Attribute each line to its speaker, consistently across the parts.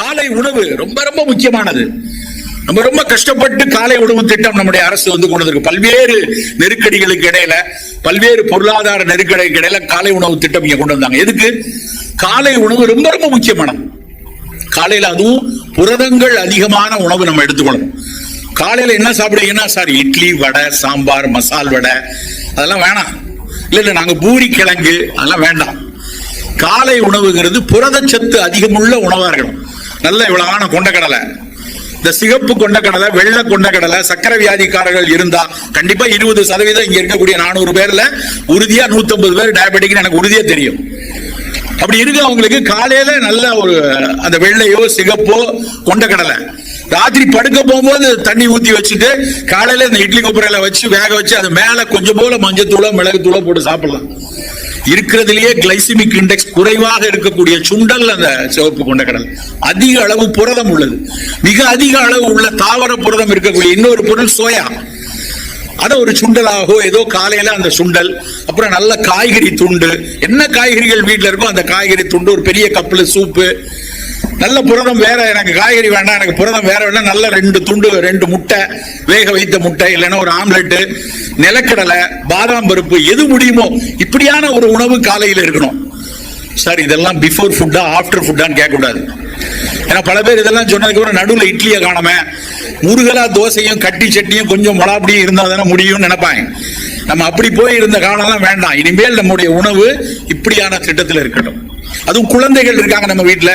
Speaker 1: காலை உணவு ரொம்ப ரொம்ப முக்கியமானது. நம்ம ரொம்ப கஷ்டப்பட்டு காலை உணவு திட்டம் நம்முடைய அரசு வந்து கொண்டு வந்திருக்கு. பல்வேறு நெருக்கடிகளுக்கு இடையில பல்வேறு பொருளாதார நெருக்கடிக்கு இடையில காலை உணவு திட்டம் இங்க கொண்டு வந்தாங்க. எதுக்கு? காலை உணவு ரொம்ப ரொம்ப முக்கியமானது. காலையில அதுவும் புரதங்கள் அதிகமான உணவு நம்ம எடுத்துக்கணும். காலையில என்ன சாப்பிடுவீங்கன்னா சார் இட்லி வடை சாம்பார் மசால் வடை அதெல்லாம் வேணாம். இல்ல இல்ல நாங்க பூரி கிழங்கு அதெல்லாம் வேண்டாம். காலை உணவுங்கிறது புரதச்சத்து அதிகமுள்ள உணவா இருக்கணும். நல்ல இவ்வளவான கொண்டக்கடலை. இந்த சிகப்பு கொண்டக்கடலை வெள்ளை கொண்டக்கடலை சக்கரை வியாதிக்காரர்கள் இருந்தா கண்டிப்பா இருபது சதவீதம் இங்க இருக்கக்கூடிய நானூறு பேர்ல உறுதியா 150 பேர் டயபெட்டிக்னு எனக்கு உறுதியா தெரியும். அப்படி இருக்கு அவங்களுக்கு காலையில நல்ல ஒரு அந்த வெள்ளையோ சிகப்போ கொண்டக்கடலை. ராத்திரி படுக்க போகும்போது தண்ணி ஊத்தி வச்சுட்டு காலையில இந்த இட்லி கொப்பரையில வச்சு வேக வச்சு அது மேல கொஞ்சம் போல மஞ்சத்தூளோ மிளகுத்தூளோ போட்டு சாப்பிடலாம். இருக்கிறதுலயே கிளைசிமிக் இண்டெக்ஸ் குறைவாக இருக்கக்கூடிய சுண்டல் அந்த சிவப்பு கொண்டக்கடல் அதிக அளவு புரதம் உள்ளது. மிக அதிக அளவு உள்ள தாவர புரதம் இருக்கக்கூடிய இன்னொரு பொருள் சோயா. அத ஒரு சுண்டலாகவோ ஏதோ காலையில அந்த சுண்டல் அப்புறம் நல்ல காய்கறி துண்டு. என்ன காய்கறிகள் வீட்டில் இருக்கோ அந்த காய்கறி துண்டு ஒரு பெரிய கப்பல் சூப்பு நல்ல புரதம் வேற எனக்கு காய்கறி வேண்டாம் எனக்கு புரதம் வேற வேண்டாம் நல்ல ரெண்டு துண்டு ரெண்டு முட்டை வேக வைத்த முட்டை இல்லைன்னா ஒரு ஆம்லெட் நிலக்கடலை பாதாம் பருப்பு எது முடியுமோ இப்படியான ஒரு உணவு காலையில் இருக்கணும். சார் இதெல்லாம் பிஃபோர் ஃபுட்டா ஆஃப்டர் ஃபுட்டான்னு கேட்கக்கூடாது. ஏன்னா பல பேர் இதெல்லாம் சொன்னதுக்கப்புறம் நடுவில் இட்லியை காணாம. முருகலா தோசையும் கட்டி சட்னியும் கொஞ்சம் மொளாப்படியும் இருந்தால் தானே முடியும்னு நினைப்பாங்க. நம்ம அப்படி போய் இருந்த காலம்லாம் வேண்டாம். இனிமேல் நம்முடைய உணவு இப்படியான திட்டத்தில் இருக்கட்டும். அதுவும் குழந்தைகள் இருக்காங்க நம்ம வீட்டில்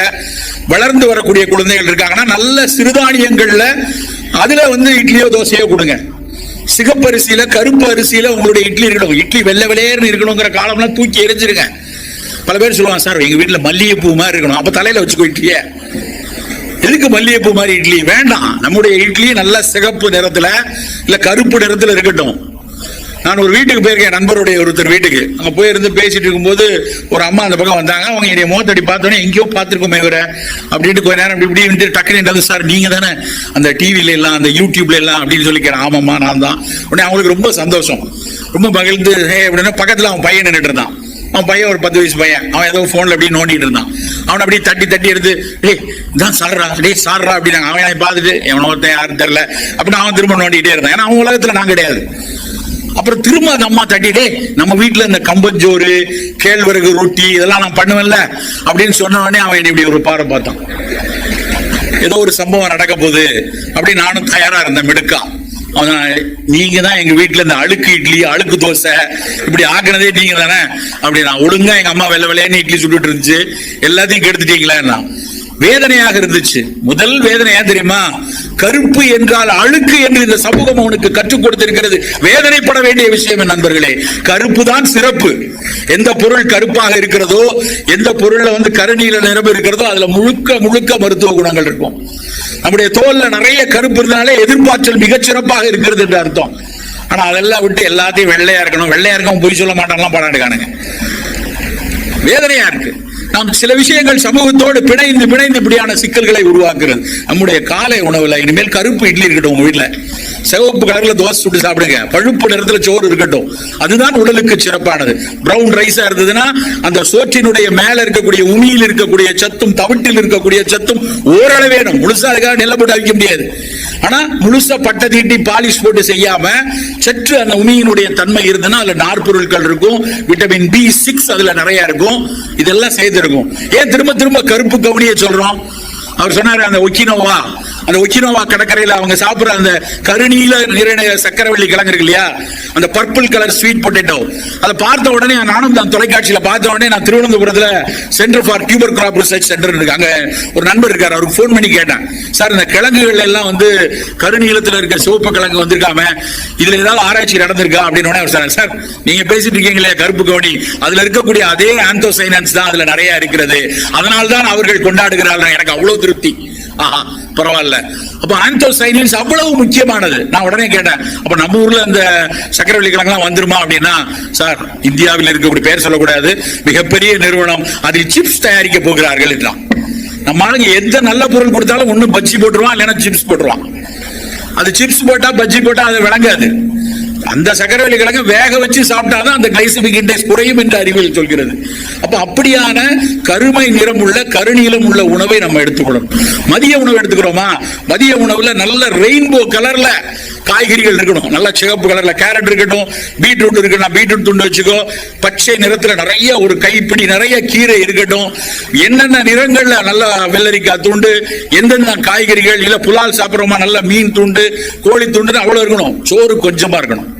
Speaker 1: வளர்ந்து வரக்கூடிய குழந்தைகள் இருக்காங்கன்னா நல்ல சிறுதானியங்கள்ல அதுல வந்து இட்லியோ தோசையோ கொடுங்க. சிகப்பு அரிசியில கருப்பு அரிசியில உங்களுடைய இட்லி இருக்கணும். இட்லி வெள்ளை வெள்ளையர்னு இருக்கணுங்கிற காலம்லாம் தூக்கி எரிஞ்சிருங்க. பல பேர் சொல்லுவாங்க சார் எங்க வீட்டில் மல்லிகைப்பூ மாதிரி இருக்கணும். அப்ப தலையில வச்சுக்கோ இட்லிய. எதுக்கு மல்லிகைப்பூ மாதிரி இட்லி? வேண்டாம். நம்முடைய இட்லி நல்ல சிகப்பு நிறத்துல இல்ல கருப்பு நிறத்துல இருக்கட்டும். நான் ஒரு வீட்டுக்கு போயிருக்கேன் நண்பருடைய ஒருத்தர் வீட்டுக்கு. அங்க போயிருந்து பேசிட்டு இருக்கும்போது ஒரு அம்மா அந்த பக்கம் வந்தாங்க. அவங்க என்னைய முகத்தடி பார்த்தோன்னே எங்கேயோ பார்த்துருக்கோமே இவரை. அப்படின்ட்டு கொஞ்ச நேரம் இப்படி இப்படி வந்து டக்குனு சார் நீங்க தானே அந்த டிவில எல்லாம் அந்த யூடியூப்ல எல்லாம் அப்படின்னு சொல்லிக்கிறேன் ஆமாம்மா நான் தான். உடனே அவங்களுக்கு ரொம்ப சந்தோஷம். ரொம்ப மகிழ்ந்து ஹே அப்படின்னா பக்கத்துல அவன் பையன் நின்றுட்டு இருந்தான். அவன் பையன் ஒரு பத்து வயசு பையன். அவன் ஏதோ ஃபோனில் அப்படியே நோண்டிட்டு இருந்தான். அவன் அப்படியே தட்டி தட்டி எடுத்து டேய் இதான் சாடுறா டேய் சாடுறா அப்படின்னாங்க. அவன் என்னை பார்த்துட்டு எவனோ ஒருத்தன் யாரும் தெரில அப்படின்னு அவன் திரும்ப நோண்டிகிட்டே இருந்தான். ஏன்னா அவன் உலகத்தில் நான் கிடையாது. அப்புறம் திரும்ப அந்த அம்மா தட்டிட்டு நம்ம வீட்டுல இந்த கம்பஞ்சோறு கேழ்வரகு ரொட்டி இதெல்லாம் நான் பண்ணுவேன்ல. அப்படின்னு சொன்ன உடனே அவன் என்னை இப்படி ஒரு பாறை பார்த்தான். ஏதோ ஒரு சம்பவம் நடக்க போகுது அப்படி நானும் தயாரா இருந்தேன் மிடுக்கா. அவன் நீங்க தான் எங்க வீட்டுல இந்த அழுக்கு இட்லி அழுக்கு தோசை இப்படி ஆக்குனதே நீங்க தானே? அப்படி நான் ஒழுங்கா எங்க அம்மா வெள்ள வெள்ளையான்னு இட்லி சுட்டுட்டு இருந்துச்சு. எல்லாத்தையும் கெடுத்துட்டீங்களா வேதனையாக இருந்துச்சு. முதல் வேதனை ஏன் தெரியுமா? கருப்பு என்றால் அழுக்கு என்று இந்த சமூகம் அவனுக்கு கற்றுக் கொடுத்திருக்கிறது. வேதனைப்பட வேண்டிய விஷயம் நண்பர்களே? கருப்பு தான் சிறப்பு. எந்த பொருள் கருப்பாக இருக்கிறதோ எந்த பொருள்ல வந்து கருநீல நிறம் இருக்கிறதோ அதுல முழுக்க முழுக்க மருத்துவ குணங்கள் இருக்கும். நம்முடைய தோல்ல நிறைய கருப்பு இருந்தாலே எதிர்பார்த்தல் மிகச் சிறப்பாக இருக்கிறது என்று அர்த்தம். ஆனா அதெல்லாம் விட்டு எல்லாத்தையும் வெள்ளையா இருக்கணும். வெள்ளையா இருக்கவும் பொய் சொல்ல மாட்டான்லாம் பாடாண்டுக்கானுங்க வேதனையா இருக்கு. நாம் சில விஷயங்கள் சமூகத்தோடு பிணைந்து பிணைந்து இப்படியான சிக்கல்களை உருவாக்குறது நம்முடைய காலை உணவுல இனிமேல் கருப்பு இட்லி இருக்கட்டும் உங்க வீட்டுல சிவப்பு கலர்ல தோசை சுட்டு சாப்பிடுங்க. பழுப்பு நிறத்துல சோறு இருக்கட்டும். அதுதான் உடலுக்கு சிறப்பானது. பிரவுன் ரைஸா இருந்ததுன்னா அந்த சோற்றினுடைய மேல இருக்கக்கூடிய உமியில் இருக்கக்கூடிய சத்தும் தவிட்டில் இருக்கக்கூடிய சத்தும் ஓரளவு வேணும். முழுசா அதுக்காக நிலப்பட்டு அவிக்க முடியாது. ஆனா முழுசா பட்டை தீட்டி பாலிஷ் போட்டு செய்யாம சற்று அந்த உமியினுடைய தன்மை இருந்ததுன்னா அதுல நார்பொருட்கள் இருக்கும் விட்டமின் பி சிக்ஸ் அதுல நிறைய இருக்கும். இதெல்லாம் செய்திருக்கும் ஏன் திரும்ப திரும்ப கருப்பு கவுனியை சொல்றோம்? அவர் சொன்னாரு அந்த ஒக்கினோவா அந்த ஒக்கினோவா கடற்கரையில் அவங்க சாப்பிட்ற அந்த கருநீல நிறைய சக்கரவள்ளி கிழங்கு இருக்கு இல்லையா? அந்த பர்பிள் கலர் ஸ்வீட் பொட்டேட்டோ அதை பார்த்த உடனே நானும் தான் தொலைக்காட்சியில் பார்த்த உடனே நான் திருவனந்தபுரத்தில் centre for tuber crop research centre இருக்கு. அங்கே ஒரு நண்பர் இருக்கார் அவருக்கு ஃபோன் பண்ணி கேட்டேன். சார் இந்த கிழங்குகள் எல்லாம் வந்து கருநீளத்தில் இருக்க சிவப்பு கிழங்கு வந்திருக்காம இதுல ஏதாவது ஆராய்ச்சி நடந்திருக்கா? அப்படின்னு உடனே அவர் சார் நீங்க பேசிட்டு இருக்கீங்களே கருப்பு கவுனி. அதுல இருக்கக்கூடிய அதே ஆந்தோசைனன்ஸ் தான் அதுல நிறைய இருக்கிறது. அதனால தான் அவர்கள் கொண்டாடுகிறார்கள். எனக்கு அவ்வளவு திருப்தி. ஆஹா பரவாயில்ல. அப்ப ஆந்தோசைனின்ஸ் அவ்வளவு முக்கியமானது. நான் உடனே கேட்டேன் அப்ப நம்ம ஊர்ல அந்த சக்கரவள்ளி கிழங்குலாம் வந்துருமா அப்படின்னா சார் இந்தியாவில் இருக்கக்கூடிய பேர் சொல்லக்கூடாது. மிகப்பெரிய நிறுவனம். அதில் சிப்ஸ் தயாரிக்க போகிறார்கள் என்றான். நம்ம ஆளுங்க எந்த நல்ல பொருள் கொடுத்தாலும் ஒன்னும் பஜ்ஜி போட்டுருவான் இல்லைன்னா சிப்ஸ் போட்டுருவான். அது சிப்ஸ் போட்டா பஜ்ஜி போட்டா அது விளங்காது. அந்த சக்கரவள்ளி கிழங்கு வேக வச்சு சாப்பிட்டாதான் அந்த கிளைசமிக் இண்டெக்ஸ் குறையும் என்று அறிவியல் சொல்கிறது. அப்ப அப்படியான கருமை நிறம் உள்ள கருநீளம் உள்ள உணவை நம்ம எடுத்துக்கணும் மதிய உணவு எடுத்துக்கிறோமா? மதிய உணவுல நல்ல ரெயின்போ கலர்ல காய்கறிகள் இருக்கணும். நல்ல சிகப்பு கலர்ல கேரட் இருக்கட்டும் பீட்ரூட் இருக்கணும் பீட்ரூட் துண்டு வச்சுக்கோ. பச்சை நிறத்துல நிறைய ஒரு கைப்பிடி நிறைய கீரை இருக்கட்டும். என்னென்ன நிறங்கள்ல நல்ல வெள்ளரிக்காய் துண்டு எந்தெந்த காய்கறிகள் இல்ல புலால் சாப்பிடுறோமா நல்ல மீன் துண்டு கோழி துண்டு அவ்வளவு இருக்கணும். சோறு கொஞ்சமா இருக்கணும்.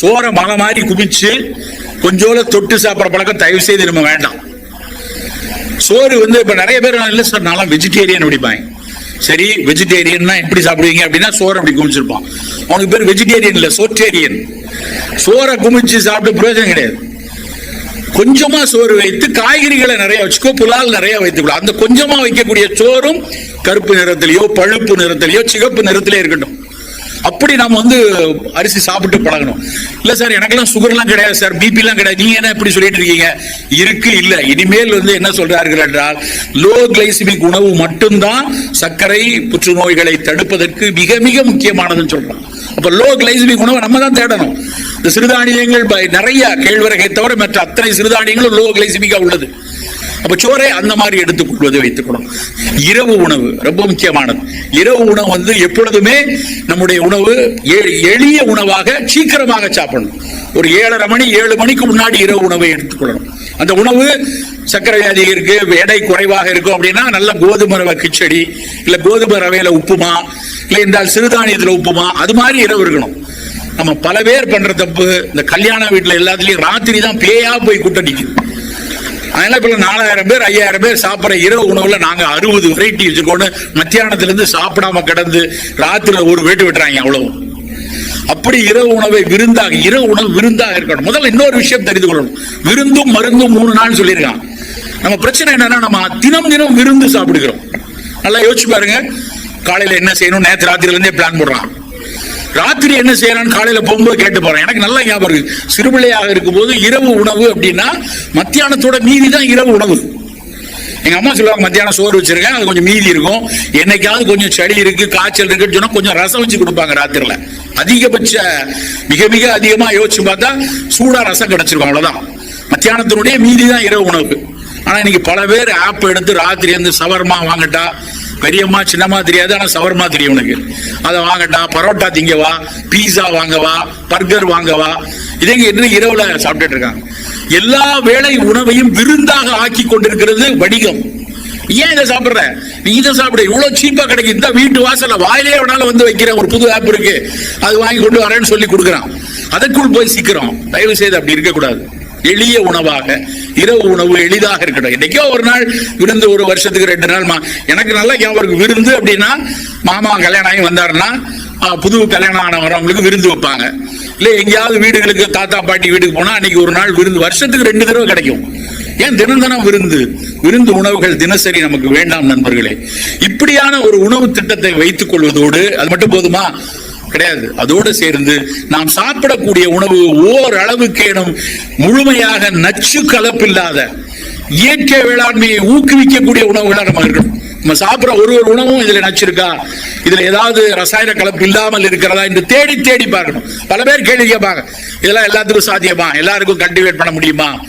Speaker 1: சோறை மலை மாதிரி குமிச்சு கொஞ்சோல தொட்டு சாப்பிட்ற பழக்கம் தயவு செய்து நம்ம வேண்டாம். சோறு வந்து இப்ப நிறைய பேர் இல்ல சார் நான் வெஜிடேரியன் அப்படிப்பாங்க சரி வெஜிடேரியன்னா எப்படி சாப்பிடுவீங்க அப்படின்னா சோறு அப்படி குமிச்சிருப்பான். அவனுக்கு பேர் வெஜிடேரியன் இல்ல சோட்டேரியன் சோறை குமிச்சு சாப்பிட்டு பிரயோஜனம் கிடையாது. கொஞ்சமா சோறு வைத்து காய்கறிகளை நிறைய வச்சுக்கோ புலால் நிறைய வைத்துக்கலாம் அந்த கொஞ்சமா வைக்கக்கூடிய சோறும் கருப்பு நிறத்திலேயோ பழுப்பு நிறத்திலேயோ சிகப்பு நிறத்திலே இருக்கட்டும். அப்படி நாம் வந்து அரிசி சாப்பிட்டு பழகணும். இல்ல சார் எனக்கெல்லாம் சுகர்லாம் கிடையாது சார். பிபி எல்லாம் கிடையாது. நீங்க என்ன இப்படி சொல்லிட்டு இருக்கீங்க? இருக்கு இல்ல. இனிமேல் வந்து என்ன சொல்றார்கள் என்றால் லோ கிளைசிமிக் உணவு மட்டும்தான் சர்க்கரை புற்றுநோய்களை தடுப்பதற்கு மிக மிக முக்கியமானதுன்னு சொல்றான் அப்ப லோ கிளைசிமிக் உணவை நம்ம தான் தேடணும். இந்த சிறுதானியங்கள் ப- நிறைய கேழ்வரகை தவிர மற்ற அத்தனை சிறுதானியங்களும் லோ கிளைசிமிக்கா உள்ளது. அப்ப சோறை அந்த மாதிரி எடுத்துக்கொள்வதை வைத்துக்கணும் இரவு உணவு ரொம்ப முக்கியமானது. இரவு உணவு வந்து எப்பொழுதுமே நம்முடைய உணவு எளிய உணவாக சீக்கிரமாக சாப்பிடணும். ஒரு ஏழரை மணி ஏழு மணிக்கு முன்னாடி இரவு உணவை எடுத்துக்கொள்ளணும் அந்த உணவு சர்க்கரை வியாதி இருக்கு எடை குறைவாக இருக்கும் அப்படின்னா நல்ல கோதுமை ரவை கிச்சடி இல்ல கோதுமை ரவையில உப்புமா இல்ல இந்த சிறுதானியத்துல உப்புமா அது மாதிரி இரவு இருக்கணும். நம்ம பல பேர் பண்ற தப்பு இந்த கல்யாண வீட்டுல எல்லாத்துலயும் ராத்திரி தான் பேயா போய் கூட்டம் நிற்கும் அதனால இப்ப நாலாயிரம் பேர் ஐயாயிரம் பேர் சாப்பிடுற இரவு உணவுல நாங்க அறுபது வெரைட்டி வச்சுக்கோன்னு மத்தியானத்துல இருந்து சாப்பிடாம கிடந்து ராத்திரி ஒரு வேட்டு விட்டுறாங்க அவ்வளவு. அப்படி இரவு உணவை விருந்தாக இரவு உணவு விருந்தாக இருக்கணும். முதல்ல இன்னொரு விஷயம் தெரிந்து கொள்ளணும். விருந்தும் மருந்தும் மூணு நாள் சொல்லியிருக்கான் நம்ம பிரச்சனை என்னன்னா நம்ம தினம் தினம் விருந்து சாப்பிடுகிறோம். நல்லா யோசிச்சு பாருங்க. காலையில என்ன செய்யணும்? நேற்று ராத்திரில இருந்தே பிளான் போடுறான். ராத்திரி என்ன செய்யறான்னு காலையில போகும்போது கேட்டு போறேன். எனக்கு நல்ல ஞாபகம் இருக்கு. சிறுபிள்ளையாக இருக்கும்போது இரவு உணவு அப்படின்னா மத்தியானத்தோட மீதி தான் இரவு உணவு. எங்க அம்மா சொல்லுவாங்க மத்தியானம் சோறு வச்சிருக்கேன் அது கொஞ்சம் மீதி இருக்கும். என்னைக்காவது கொஞ்சம் செடி இருக்கு காய்ச்சல் இருக்குன்னு சொன்னா கொஞ்சம் ரசம் வச்சு கொடுப்பாங்க ராத்திரில. அதிகபட்ச மிக மிக அதிகமா யோசிச்சு பார்த்தா சூடா ரசம் கிடைச்சிருக்கும் அவ்வளவுதான். மத்தியானத்தினுடைய மீதி தான் இரவு உணவு. ஆனா இன்னைக்கு பல பேர் ஆப் எடுத்து ராத்திரி வந்து சவர்மா வாங்கிட்டா பெரியம்மா சின்னம்மா தெரியாது ஆனா சவர்மா தெரியும் உனக்கு அதை வாங்கட்டா பரோட்டா திங்கவா பீஸா வாங்கவா பர்கர் வாங்கவா இதங்க என்ன இரவுல சாப்பிட்டுட்டு இருக்காங்க. எல்லா வேலை உணவையும் விருந்தாக ஆக்கி கொண்டிருக்கிறது வணிகம். ஏன் இதை சாப்பிடுற? நீ இதை சாப்பிட இவ்வளவு சீப்பா கிடைக்கும் இந்த வீட்டு வாசல வாயிலே வேணாலும் வந்து வைக்கிற ஒரு புது ஆப் இருக்கு. அது வாங்கி கொண்டு வரேன்னு சொல்லி கொடுக்குறான். அதற்குள் போய் சீக்கிரம் தயவு செய்து அப்படி இருக்கக்கூடாது. எளிய உணவாக இரவு உணவு எளிதாக இருக்கட்டும். என்னைக்கோ ஒரு நாள் விருந்து ஒரு வருஷத்துக்கு ரெண்டு நாள் மா- எனக்கு நல்லா ஞாபகம் விருந்து அப்படின்னா மாமா கல்யாணம் ஆகி வந்தாருன்னா புது கல்யாணம் ஆனவரவங்களுக்கு விருந்து வைப்பாங்க. இல்லை எங்கேயாவது வீடுகளுக்கு தாத்தா பாட்டி வீட்டுக்கு போனால் அன்னைக்கு ஒரு நாள் விருந்து வருஷத்துக்கு ரெண்டு தடவை கிடைக்கும். ஏன் தினம் தினம் விருந்து? விருந்து உணவுகள் தினசரி நமக்கு வேண்டாம் நண்பர்களே. இப்படியான ஒரு உணவு திட்டத்தை வைத்துக் கொள்வதோடு அது மட்டும் போதுமா? கிடையாது. அதோடு சேர்ந்து நாம் சாப்பிடக்கூடிய உணவு ஓரளவுக்கேனும் முழுமையாக நச்சு கலப்பில்லாத இயற்கை வேளாண்மையை ஊக்குவிக்கக்கூடிய உணவுகளாக நம்ம இருக்கணும். நம்ம சாப்பிட்ற ஒரு ஒரு உணவும் இதுல நச்சிருக்கா? இதுல ஏதாவது ரசாயன கலப்பு இல்லாமல் இருக்கிறதா? என்று தேடி தேடி பார்க்கணும். பல பேர் கேள்வி கேட்பாங்க. இதெல்லாம் எல்லாத்துக்கும் சாத்தியமா? எல்லாருக்கும் கல்டிவேட் பண்ண முடியுமா?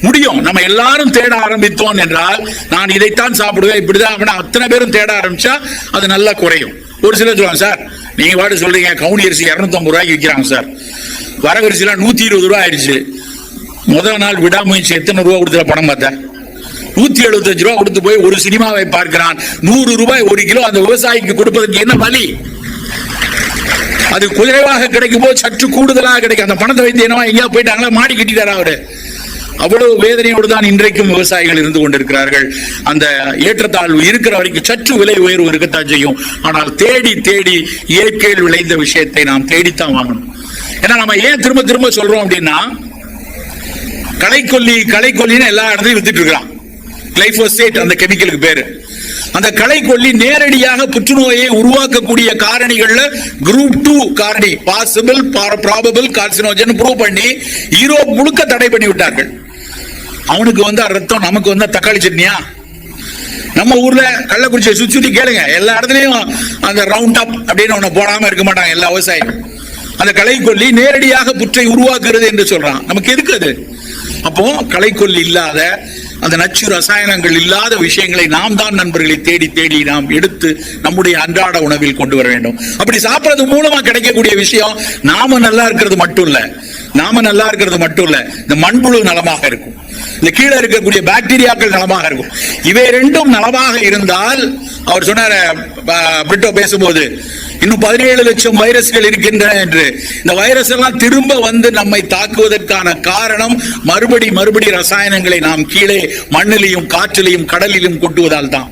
Speaker 1: முடியும். நம்ம எல்லாரும் தேட ஆரம்பித்தோம் என்றால் நான் இதைத்தான் சாப்பிடுவேன் இப்படிதான் அத்தனை பேரும் தேட ஆரம்பிச்சா அது நல்லா குறையும். ஒரு சிலர் சொல்லுவாங்க சார் நீங்க பாட்டு சொல்றீங்க கவுனி அரிசி இரநூத்தம்பது ரூபாய்க்கு விற்கிறாங்க சார். வரகரிசிலாம் எல்லாம் நூத்தி இருபது ரூபா ஆயிடுச்சு. முதல் நாள் விடாமுயற்சி எத்தனை ரூபா கொடுத்துல பணம் பார்த்தேன் நூத்தி எழுபத்தஞ்சு ரூபா கொடுத்து போய் ஒரு சினிமாவை பார்க்கிறான். நூறு ரூபாய் ஒரு கிலோ அந்த விவசாயிக்கு கொடுப்பதற்கு என்ன வழி? அது குறைவாக கிடைக்கும் போது சற்று கூடுதலாக கிடைக்கும். அந்த பணத்தை வைத்து என்னவா எங்கேயா போயிட்டாங்களா? மாடி கட்டிட்டாரா அவரு? அவ்வளவு வேதனையோடு தான் இன்றைக்கும் விவசாயிகள் இருந்து கொண்டிருக்கிறார்கள். அந்த ஏற்றத்தாழ்வு இருக்கிற வரைக்கும் சற்று விலை உயர்வு இருக்கத்தான் செய்யும். ஆனால் தேடி தேடி இயற்கையில் விளைந்த விஷயத்தை நாம் தேடித்தான் வாங்கணும். ஏன்னா நம்ம ஏன் திரும்ப திரும்ப சொல்றோம் அப்படின்னா களைக்கொல்லி களைக்கொல்லின்னு எல்லா இடத்துலையும் வித்துட்டு இருக்கிறான். கிளைபோசேட் அந்த கெமிக்கலுக்கு பேரு. அந்த களைக்கொல்லி நேரடியாக புற்றுநோயை உருவாக்கக்கூடிய காரணிகள்ல குரூப் டூ காரணி பாசிபிள் ப்ராபபிள் கார்சினோஜன் ப்ரூவ் பண்ணி ஈரோப் முழுக்க தடை பண்ணி விட்டார்கள் அவனுக்கு வந்தா ரத்தம் நமக்கு வந்தா தக்காளி சட்னியா? நம்ம ஊர்ல கள்ளக்குறிச்சியை சுத்தி சுத்தி கேளுங்க. எல்லா இடத்துலயும் அந்த ரவுண்ட் அப் அப்படின்னு ஒன்று போடாம இருக்க மாட்டாங்க எல்லா விவசாயம் அந்த களைக்கொல்லி நேரடியாக புற்றை உருவாக்குறது என்று சொல்றான். நமக்கு எதுக்கு அது? அப்போ களைக்கொல்லி இல்லாத அந்த நச்சு ரசாயனங்கள் இல்லாத விஷயங்களை நாம் தான் நண்பர்களை தேடி தேடி நாம் எடுத்து நம்முடைய அன்றாட உணவில் கொண்டு வர வேண்டும். அப்படி சாப்பிட்றது மூலமா கிடைக்கக்கூடிய விஷயம் நாம நல்லா இருக்கிறது மட்டும் இல்ல. நாம நல்லா இருக்கிறது மட்டும் இல்ல. இந்த மண்புழு நலமாக இருக்கும். இந்த கீழே இருக்கக்கூடிய பாக்டீரியாக்கள் நலமாக இருக்கும். இவை ரெண்டும் நலமாக இருந்தால் அவர் சொன்னார் பிரிட்டோ பேசும்போது இன்னும் பதினேழு லட்சம் வைரஸ்கள் இருக்கின்றன என்று. இந்த வைரஸ் எல்லாம் திரும்ப வந்து நம்மை தாக்குவதற்கான காரணம் மறுபடி மறுபடி ரசாயனங்களை நாம் கீழே மண்ணிலையும் காற்றிலையும் கடலிலும் கொட்டுவதால் தான்.